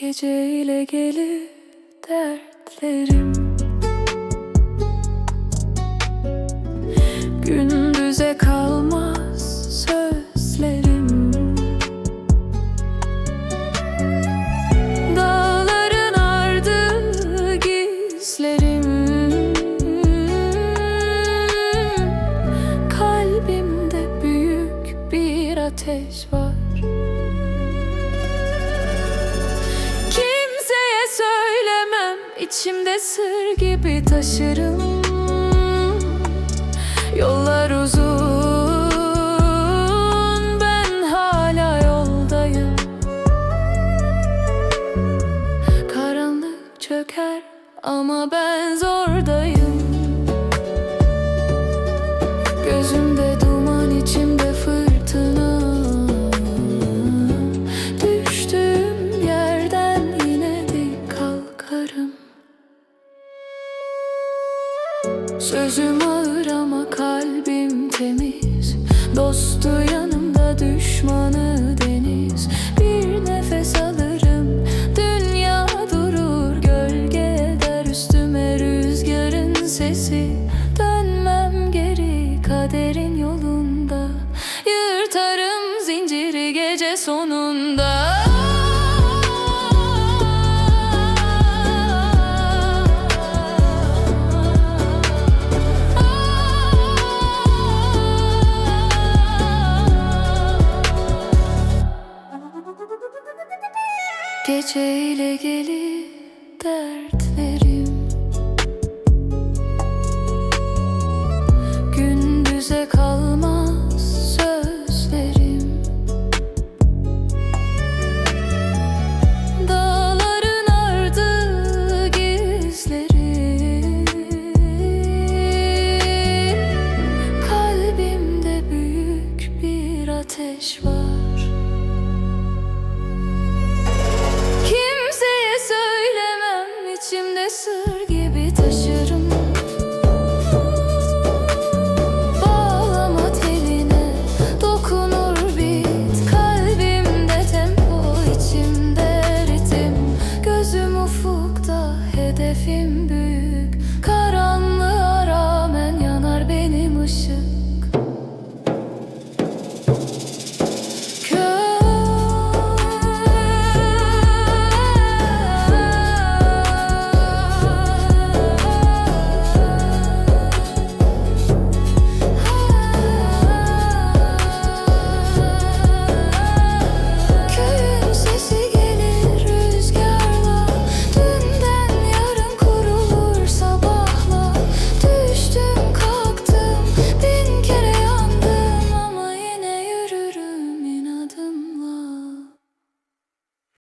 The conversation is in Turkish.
Geceyle gelir dertlerim. Gündüze kalmaz sözlerim. Dağların ardı gizlerim. Kalbimde büyük bir ateş var içimde sır gibi taşırım. Yollar uzun ben hala yoldayım. Karanlık çöker ama ben zordayım Sözüm ağır ama kalbim temiz. Dostu yanımda düşmanı deniz. Bir nefes alırım Dünya durur. Gölge eder üstüme rüzgarın sesi. Dönmem geri kaderin yolunda. Yırtarım zinciri gece sonunda Geceyle gelir dertlerim. Gündüze kalmaz sözlerim. Dağların ardı gizleri. Kalbimde büyük bir ateş var.